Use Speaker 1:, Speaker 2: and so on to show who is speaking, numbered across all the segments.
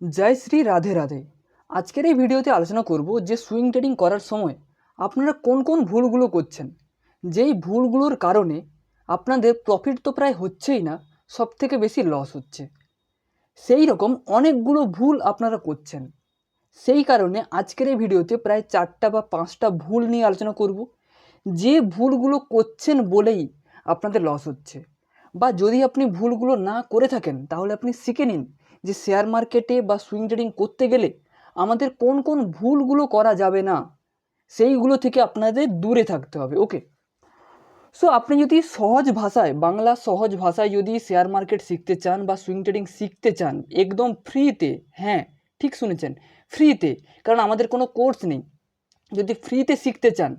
Speaker 1: জয় শ্রী রাধে রাধে। আজকের এই ভিডিওতে আলোচনা করব যে সুইং ট্রেডিং করার সময় আপনারা কোন কোন ভুলগুলো করছেন। যেই ভুলগুলোর কারণে আপনাদের প্রফিট তো প্রায় হচ্ছেই না সব থেকে বেশি লস হচ্ছে। সেই রকম অনেকগুলো ভুল আপনারা করছেন। সেই কারণে আজকের এই ভিডিওতে প্রায় চারটা বা পাঁচটা ভুল নিয়ে আলোচনা করব। যে ভুলগুলো করছেন বলেই আপনাদের লস হচ্ছে। বা যদি আপনি ভুলগুলো না করে থাকেন, তাহলে আপনি শিখে নিন যে শেয়ার মার্কেটে বা সুইং ট্রেডিং করতে গেলে আমাদের কোন কোন ভুলগুলো করা যাবে না, সেইগুলো থেকে আপনাদের দূরে থাকতে হবে ওকে সো আপনি যদি সহজ ভাষায়, বাংলা সহজ ভাষায় যদি শেয়ার মার্কেট শিখতে চান বা সুইং ট্রেডিং শিখতে চান, একদম ফ্রিতে হ্যাঁ ঠিক শুনেছেন ফ্রিতে কারণ আমাদের কোনো কোর্স নেই, যদি ফ্রিতে শিখতে চান,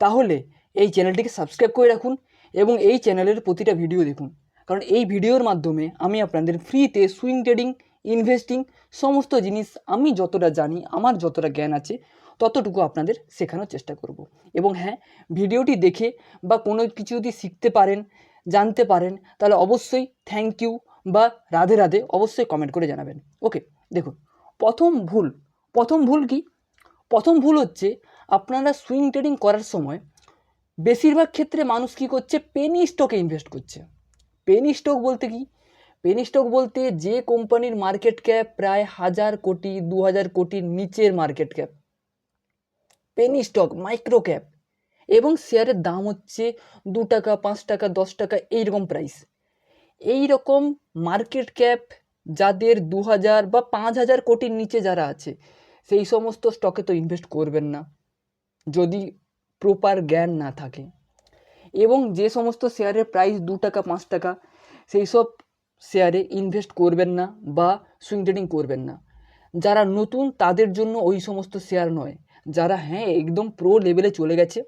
Speaker 1: তাহলে এই চ্যানেলটিকে সাবস্ক্রাইব করে রাখুন এবং এই চ্যানেলের প্রতিটা ভিডিও দেখুন। কারণ এই ভিডিওর মাধ্যমে আমি আপনাদের ফ্রিতে সুইং ট্রেডিং ইনভেস্টিং সমস্ত জিনিস আমি যতটা জানি, আমার যতটা জ্ঞান আছে, ততটুকু আপনাদের শেখানোর চেষ্টা করব। এবং হ্যাঁ ভিডিওটি দেখে বা কোনো কিছু যদি শিখতে পারেন, জানতে পারেন, তাহলে অবশ্যই থ্যাংক ইউ বা রাধে রাধে অবশ্যই কমেন্ট করে জানাবেন। ওকে দেখুন, প্রথম ভুল প্রথম ভুল কি? প্রথম ভুল হচ্ছে আপনারা সুইং ট্রেডিং করার সময় বেশিরভাগ ক্ষেত্রে মানুষ কী করছে? পেনি স্টকে ইনভেস্ট করছে। পেনি স্টক বলতে কি? পেনি স্টক বলতে যে কোম্পানির মার্কেট ক্যাপ প্রায় হাজার কোটি, দু হাজার কোটির নিচের market cap penny stock micro cap এবং শেয়ারের দাম হচ্ছে দু টাকা, পাঁচ টাকা, দশ টাকা, এইরকম প্রাইস এই রকম মার্কেট ক্যাপ যাদের দু হাজার বা পাঁচ হাজার কোটির নিচে যারা আছে, সেই সমস্ত স্টকে তো ইনভেস্ট করবেন না। যদি প্রপার জ্ঞান না থাকে। এবং যে সমস্ত শেয়ারের প্রাইস দু টাকা, পাঁচ টাকা, সেই সব শেয়ারে ইনভেস্ট করবেন না বা সুইং ট্রেডিং করবেন না। যারা নতুন, তাদের জন্য ওই সমস্ত শেয়ার নয়। যারা হ্যাঁ একদম প্রো লেভেলে চলে গেছে,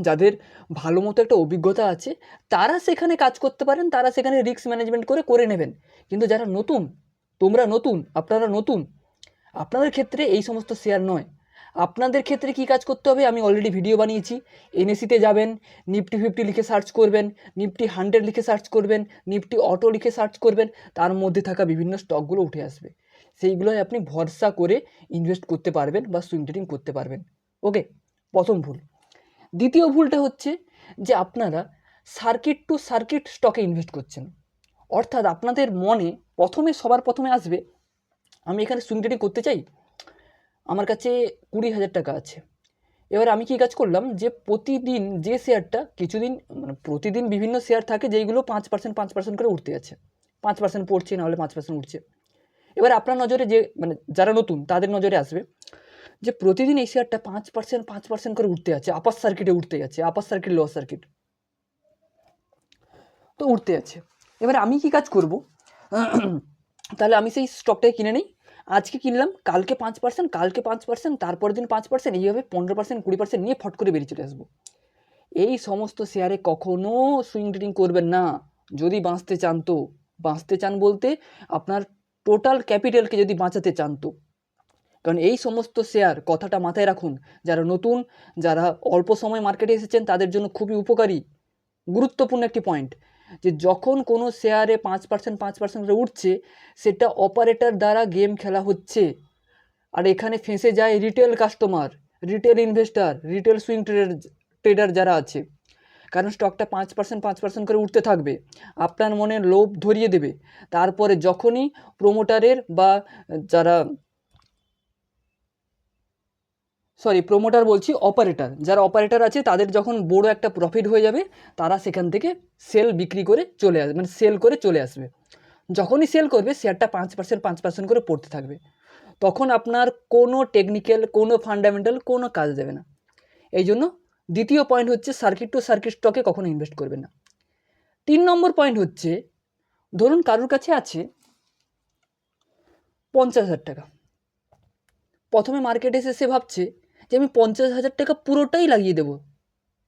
Speaker 1: যাদের ভালো মতো একটা অভিজ্ঞতা আছে, তারা সেখানে কাজ করতে পারেন, তারা সেখানে রিস্ক ম্যানেজমেন্ট করে করে নেবেন। কিন্তু যারা নতুন, তোমরা নতুন, আপনারা নতুন, আপনাদের ক্ষেত্রে এই সমস্ত শেয়ার নয়। আপনাদের ক্ষেত্রে কি কাজ করতে হবে? আমি অলরেডি ভিডিও বানিয়েছি। এনএসিতে যাবেন নিফটি ফিফটি লিখে সার্চ করবেন নিফটি হান্ড্রেড লিখে সার্চ করবেন নিফটি অটো লিখে সার্চ করবেন, তার মধ্যে থাকা বিভিন্ন স্টকগুলো উঠে আসবে। সেইগুলোয় আপনি ভরসা করে ইনভেস্ট করতে পারবেন বা সুইং ট্রেডিং করতে পারবেন। ওকে প্রথম ভুল। দ্বিতীয় ভুলটা হচ্ছে যে আপনারা সার্কিট টু সার্কিট স্টকে ইনভেস্ট করছেন। অর্থাৎ আপনাদের মনে প্রথমে, সবার প্রথমে আসবে, আমি এখানে সুইং ট্রেডিং করতে চাই? আমার কাছে কুড়ি হাজার টাকা আছে। এবার আমি কী কাজ করলাম যে প্রতিদিন যে শেয়ারটা কিছুদিন মানে প্রতিদিন বিভিন্ন শেয়ার থাকে যেইগুলো পাঁচ পার্সেন্ট পাঁচ পার্সেন্ট করে উঠতে আছে পাঁচ পার্সেন্ট পড়ছে নাহলে পাঁচ পার্সেন্ট উঠছে। এবার আপনার নজরে যে মানে যারা নতুন, তাদের নজরে আসবে যে প্রতিদিন এই শেয়ারটা পাঁচ পার্সেন্ট পাঁচ পার্সেন্ট করে উঠতে আছে আপার সার্কিটে উঠতে আছে আপার সার্কিট লোয়ার সার্কিট তো উঠতে আছে এবার আমি কি কাজ করব? তাহলে আমি সেই স্টকটাকে কিনে নিই। আজকে কিনলাম, কালকে পাঁচ পার্সেন্ট কালকে পাঁচ পার্সেন্ট তারপরের দিন পাঁচ পার্সেন্ট এইভাবে পনেরো পার্সেন্ট কুড়ি পার্সেন্ট নিয়ে ফট করে বেরিয়ে চলে আসব। এই সমস্ত শেয়ারে কখনো সুইং ট্রেডিং করবেন না। যদি বাঁচতে চান তো। বাঁচতে চান বলতে আপনার টোটাল ক্যাপিটালকে যদি বাঁচাতে চান তো। কারণ এই সমস্ত শেয়ার কথাটা মাথায় রাখুন, যারা নতুন, যারা অল্প সময় মার্কেটে এসেছেন, তাদের জন্য খুবই উপকারী। গুরুত্বপূর্ণ একটি পয়েন্ট যে যখন কোনো শেয়ারে পাঁচ পার্সেন্ট পাঁচ পার্সেন্ট করে উঠছে, সেটা অপারেটর দ্বারা গেম খেলা হচ্ছে। আর এখানে ফেঁসে যায় retail customer retail investor retail swing trader trader যারা আছে। কারণ স্টকটা পাঁচ পার্সেন্ট পাঁচ পার্সেন্ট করে উঠতে থাকবে। আপনার মনে লোভ ধরিয়ে দেবে। তারপরে যখনই প্রোমোটারের বা যারা সরি প্রোমোটার বলছি অপারেটার যারা অপারেটার আছে, তাদের যখন বড় একটা প্রফিট হয়ে যাবে, তারা সেখান থেকে সেল বিক্রি করে চলে আসবে মানে সেল করে চলে আসবে। যখনই সেল করবে শেয়ারটা পাঁচ পার্সেন্ট পাঁচ পার্সেন্ট করে পড়তে থাকবে। তখন আপনার কোনো টেকনিক্যাল কোনো ফান্ডামেন্টাল কোনো কাজ দেবে না। এই জন্য দ্বিতীয় পয়েন্ট হচ্ছে সার্কিট টু সার্কিট স্টকে কখনো ইনভেস্ট করবে না। তিন নম্বর পয়েন্ট হচ্ছে, ধরুন কারোর কাছে আছে পঞ্চাশ হাজার টাকা। প্রথমে মার্কেটে এসে সে ভাবছে যে আমি পঞ্চাশ হাজার টাকা পুরোটাই লাগিয়ে দেবো।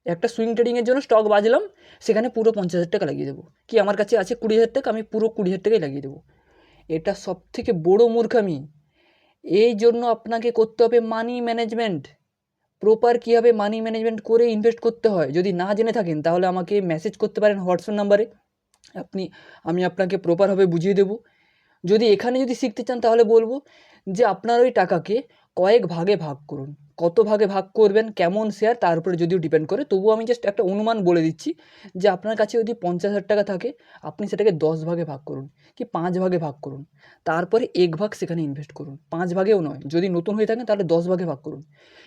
Speaker 1: একটা সুইং ট্রেডিংয়ের জন্য স্টক বাজলাম সেখানে পুরো পঞ্চাশ হাজার টাকা লাগিয়ে দেবো। কি আমার কাছে আছে কুড়ি হাজার টাকা? আমি পুরো কুড়ি হাজার টাকাই লাগিয়ে দেবো। এটা সব থেকে বড়ো মূর্খামি। এই জন্য আপনাকে করতে হবে মানি ম্যানেজমেন্ট প্রপার কীভাবে মানি ম্যানেজমেন্ট করে ইনভেস্ট করতে হয়? যদি না জেনে থাকেন, তাহলে আমাকে মেসেজ করতে পারেন হোয়াটসঅ্যাপ নাম্বারে আপনি, আমি আপনাকে প্রপারভাবে বুঝিয়ে দেবো। যদি এখানে যদি শিখতে চান, তাহলে বলব যে আপনার ওই টাকাকে কয়েক ভাগে ভাগ করুন। কত ভাগে ভাগ করবেন, কেমন শেয়ার তার উপরে যদিও ডিপেন্ড করে, তবুও আমি জাস্ট একটা অনুমান বলে দিচ্ছি যে আপনার কাছে যদি পঞ্চাশ হাজার টাকা থাকে, আপনি সেটাকে দশ ভাগে ভাগ করুন কি পাঁচ ভাগে ভাগ করুন। তারপরে এক ভাগ সেখানে ইনভেস্ট করুন। পাঁচ ভাগেও নয়, যদি নতুন হয়ে থাকেন তাহলে দশ ভাগে ভাগ করুন।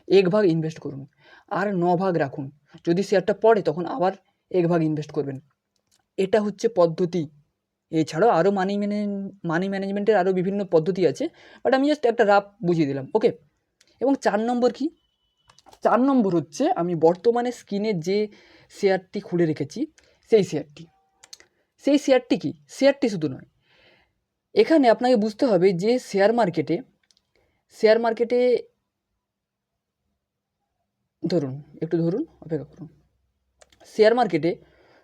Speaker 1: এক ভাগ ইনভেস্ট করুন। আর ন ভাগ রাখুন। যদি শেয়ারটা পড়ে, তখন আবার এক ভাগ ইনভেস্ট করবেন। এটা হচ্ছে পদ্ধতি। এছাড়াও আরও মানি ম্যানে মানি ম্যানেজমেন্টের আরও বিভিন্ন পদ্ধতি আছে বাট আমি জাস্ট একটা রাফ বুঝিয়ে দিলাম ওকে এবং চার নম্বর কি? চার নম্বর হচ্ছে আমি বর্তমানে স্ক্রিনে যে শেয়ারটি খুলে রেখেছি, সেই শেয়ারটি। সেই শেয়ারটি কি? শেয়ারটি শুধু নয়। এখানে আপনাকে বুঝতে হবে যে শেয়ার মার্কেটে শেয়ার মার্কেটে ধরুন, একটু ধরুন, অপেক্ষা করুন। শেয়ার মার্কেটে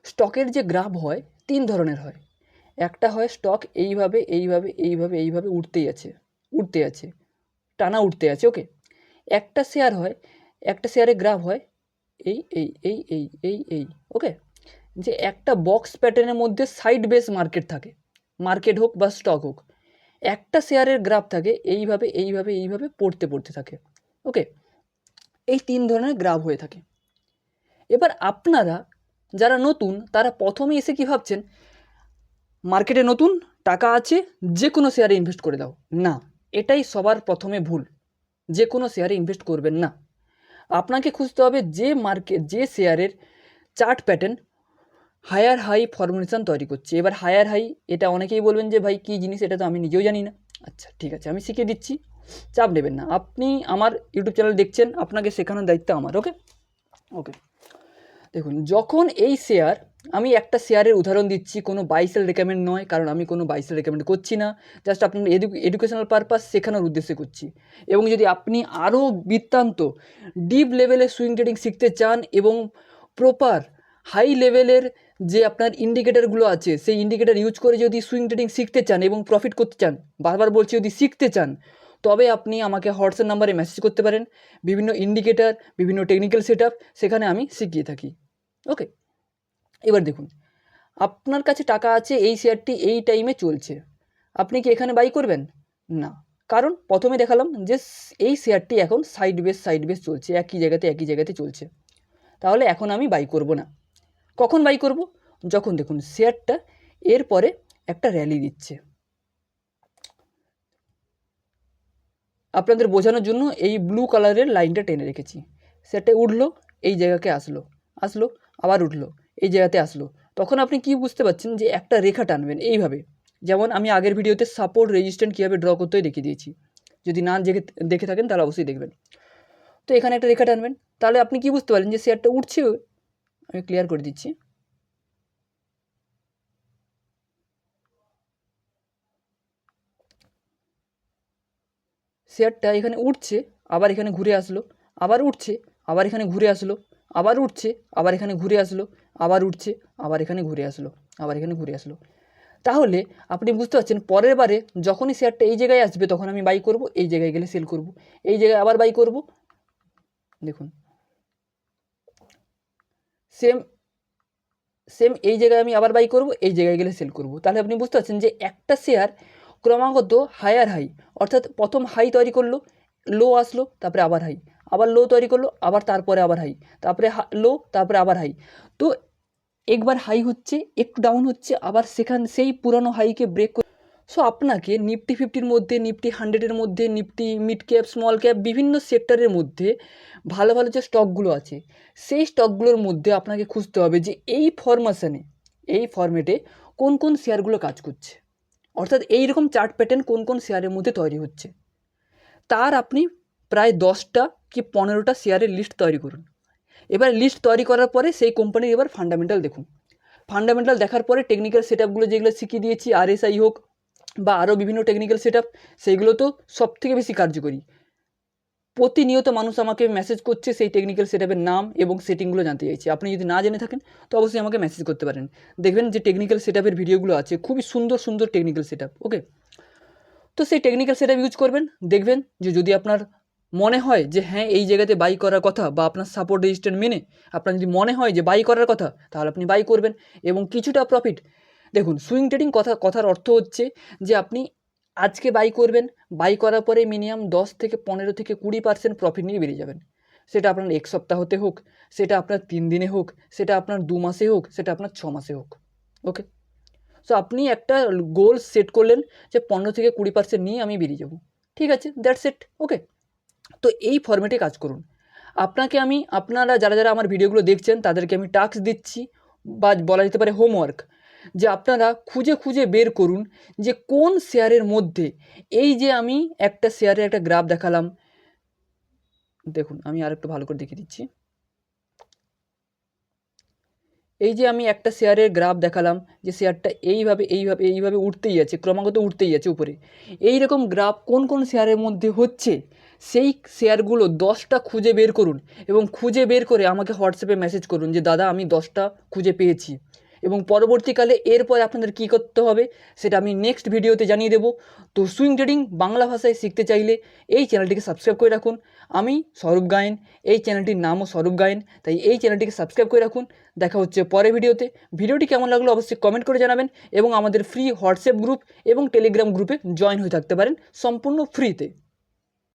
Speaker 1: স্টকের যে গ্রাফ হয়, তিন ধরনের হয়। একটা হয় স্টক এইভাবে এইভাবে এইভাবে এইভাবে উঠতেই আছে উঠতে আছে, টানা উঠতে আছে ওকে একটা শেয়ার হয়, একটা শেয়ারে গ্রাফ হয়, এই এই এই এই এই এই ওকে যে একটা বক্স প্যাটার্নের মধ্যে সাইড বেস মার্কেট থাকে মার্কেট হোক বা স্টক হোক, একটা শেয়ারের গ্রাফ থাকে, এইভাবে এইভাবে এইভাবে পড়তে পড়তে থাকে ওকে এই তিন ধরনের গ্রাফ হয়ে থাকে। এবার আপনারা, যারা নতুন, তারা প্রথমে এসে কি ভাবছেন? মার্কেটে নতুন, টাকা আছে যে কোনো শেয়ারে ইনভেস্ট করে দাও। না, এটাই সবার প্রথমে ভুল। যে কোনো শেয়ারে ইনভেস্ট করবেন না। আপনাকে খুঁজতে হবে যে মার্কেট যে শেয়ারের chart pattern higher high formation তৈরি করছে। এবার হায়ার হাই এটা অনেকেই বলবেন যে, ভাই, কী জিনিস? এটা তো আমি নিজেও জানি না। আচ্ছা ঠিক আছে, আমি শিখিয়ে দিচ্ছি। চাপ নেবেন না। আপনি আমার ইউটিউব চ্যানেল দেখছেন, আপনাকে শেখানোর দায়িত্ব আমার ওকে ওকে দেখুন, যখন এই শেয়ার আমি একটা শেয়ারের উদাহরণ দিচ্ছি, কোনো বাইসেল রেকমেন্ড নয়, কারণ আমি কোনো বাইসেল রেকমেন্ড করছি না। জাস্ট আপনার এডু এডুকেশনাল পারপাস শেখানোর উদ্দেশ্যে করছি। এবং যদি আপনি আরও বৃত্তান্ত ডিপ লেভেলের সুইং ট্রেডিং শিখতে চান এবং প্রপার হাই লেভেলের যে আপনার ইন্ডিকেটারগুলো আছে, সেই ইন্ডিকেটার ইউজ করে যদি সুইং ট্রেডিং শিখতে চান এবং প্রফিট করতে চান, বারবার বলছি যদি শিখতে চান, তবে আপনি আমাকে হোয়াটসঅ্যাপ নাম্বারে মেসেজ করতে পারেন। বিভিন্ন ইন্ডিকেটার বিভিন্ন টেকনিক্যাল সেট সেখানে আমি শিখিয়ে থাকি। ওকে এবার দেখুন, আপনার কাছে টাকা আছে, এই শেয়ারটি এই টাইমে চলছে। আপনি কি এখানে বাই করবেন? না। কারণ প্রথমে দেখালাম যে এই শেয়ারটি এখন সাইড বেস সাইড বেস চলছে, একই জায়গাতে একই জায়গাতে চলছে। তাহলে এখন আমি বাই করব না। কখন বাই করব? যখন দেখুন, শেয়ারটা এরপরে একটা র্যালি দিচ্ছে। আপনাদের বোঝানোর জন্য এই ব্লু কালারের লাইনটা টেনে রেখেছি। সেটা উঠল, এই জায়গাকে আসলো। আসলো, আবার উঠল। এই জায়গাতে আসলো। তখন আপনি কি বুঝতে পারছেন যে একটা রেখা টানবেন এইভাবে? যেমন আমি আগের ভিডিওতে সাপোর্ট রেজিস্ট্যান্ট কীভাবে ড্র করতে দেখিয়ে দিয়েছি। যদি না দেখে দেখে থাকেন তাহলে অবশ্যই দেখবেন। তো এখানে একটা রেখা টানবেন। তাহলে আপনি কি বুঝতে পারলেন যে শেয়ারটা উঠছে? আমি ক্লিয়ার করে দিচ্ছি। শেয়ারটা এখানে উঠছে, আবার এখানে ঘুরে আসলো। আবার উঠছে, আবার এখানে ঘুরে আসলো। আবার উঠছে, আবার এখানে ঘুরে আসলো, আবার উঠছে, আবার এখানে ঘুরে আসলো, আবার এখানে ঘুরে আসলো। তাহলে আপনি বুঝতে পারছেন, পরের বারে যখনই শেয়ারটা এই জায়গায় আসবে, তখন আমি বাই করব, এই জায়গায় গেলে সেল করব, এই জায়গায় আবার বাই করব। দেখুন সেম সেম এই জায়গায় আমি আবার বাই করব, এই জায়গায় গেলে সেল করব। তাহলে আপনি বুঝতে পারছেন যে একটা শেয়ার ক্রমাগত হায়ার হাই অর্থাৎ প্রথম হাই তৈরি করল লো আসলো, তারপরে আবার হাই আবার লো তৈরি করল, আবার তারপরে আবার হাই তারপরে লো তারপরে আবার হাই তো একবার হাই হচ্ছে, একটু ডাউন হচ্ছে, আবার সেখান, সেই পুরনো হাইকে ব্রেক করে সো আপনাকে নিফটি ফিফটির মধ্যে নিফটি হান্ড্রেডের মধ্যে Nifty mid cap small cap বিভিন্ন সেক্টরের মধ্যে ভালো ভালো যে স্টকগুলো আছে, সেই স্টকগুলোর মধ্যে আপনাকে খুঁজতে হবে যে এই ফরমেশনে এই ফরম্যাটে কোন কোন শেয়ারগুলো কাজ করছে। অর্থাৎ এই রকম চার্ট প্যাটার্ন কোন কোন শেয়ারের মধ্যে তৈরি হচ্ছে। তার আপনি প্রায় দশটা কি পনেরোটা শেয়ারের লিস্ট তৈরি করুন। এবার লিস্ট তৈরি করার পরে সেই কোম্পানির এবার ফান্ডামেন্টাল দেখুন। ফান্ডামেন্টাল দেখার পরে টেকনিক্যাল সেট আপগুলো যেগুলো শিখিয়ে দিয়েছি আর আরএসআই হোক বা আরও বিভিন্ন টেকনিক্যাল সেট আপ সেইগুলো তো সব থেকে বেশি কার্যকরী। প্রতিনিয়ত মানুষ আমাকে মেসেজ করছে সেই টেকনিক্যাল সেট আপের নাম এবং সেটিংগুলো জানতে চাইছে। আপনি যদি না জেনে থাকেন, তো অবশ্যই আমাকে মেসেজ করতে পারেন। দেখবেন যে টেকনিক্যাল সেট আপের ভিডিওগুলো আছে, খুবই সুন্দর সুন্দর টেকনিক্যাল সেট আপ ওকে তো সেই টেকনিক্যাল সেট আপ ইউজ করবেন। দেখবেন যে যদি আপনার মনে হয় যে হ্যাঁ এই জায়গাতে বাই করার কথা বা আপনার সাপোর্ট রেজিস্ট্যান্ট মেনে আপনার যদি মনে হয় যে বাই করার কথা, তাহলে আপনি বাই করবেন। এবং কিছুটা প্রফিট দেখুন সুইং ট্রেডিং কথা, কথার অর্থ হচ্ছে যে, আপনি আজকে বাই করবেন বাই করার পরে মিনিমাম দশ থেকে পনেরো থেকে কুড়ি পার্সেন্ট প্রফিট নিয়ে বেরিয়ে যাবেন। সেটা আপনার এক সপ্তাহতে হোক, সেটা আপনার তিন দিনে হোক, সেটা আপনার দু মাসে হোক, সেটা আপনার ছ মাসে হোক ওকে সো আপনি একটা গোল সেট করলেন যে, পনেরো থেকে কুড়ি পার্সেন্ট নিয়ে আমি বেরিয়ে যাব। ঠিক আছে দ্যাটস সেট ওকে তো এই ফর্মেটে কাজ করুন। আপনাকে আমি, আপনারা যারা যারা আমার ভিডিওগুলো দেখছেন, তাদেরকে আমি টাস্ক দিচ্ছি বা বলা যেতে পারে হোমওয়ার্ক যে আপনারা খুঁজে খুঁজে বের করুন যে কোন শেয়ারের মধ্যে এই যে আমি একটা শেয়ারের একটা গ্রাফ দেখালাম। দেখুন, আমি আর একটু ভালো করে দেখিয়ে দিচ্ছি। এই যে আমি একটা শেয়ারের গ্রাফ দেখালাম, যে শেয়ারটা এইভাবে এইভাবে এইভাবে উঠতেই আছে, ক্রমাগত উঠতেই আছে উপরে। এই রকম গ্রাফ কোন কোন শেয়ারের মধ্যে হচ্ছে, সেই শেয়ারগুলো দশটা খুঁজে বের করুন এবং খুঁজে বের করে আমাকে হোয়াটসঅ্যাপে মেসেজ করুন যে, দাদা, আমি দশটা খুঁজে পেয়েছি। এবং পরবর্তীকালে এরপর আপনাদের কী করতে হবে, সেটা আমি নেক্সট ভিডিওতে জানিয়ে দেবো। তো সুইং ট্রেডিং বাংলা ভাষায় শিখতে চাইলে এই চ্যানেলটিকে সাবস্ক্রাইব করে রাখুন। আমি স্বরূপ গায়েন, এই চ্যানেলটির নামও স্বরূপ গায়েন, তাই এই চ্যানেলটিকে সাবস্ক্রাইব করে রাখুন। দেখা হচ্ছে পরের ভিডিওতে ভিডিওটি কেমন লাগল অবশ্যই কমেন্ট করে জানাবেন এবং আমাদের ফ্রি হোয়াটসঅ্যাপ গ্রুপ এবং টেলিগ্রাম গ্রুপে জয়েন হয়ে থাকতে পারেন সম্পূর্ণ ফ্রিতে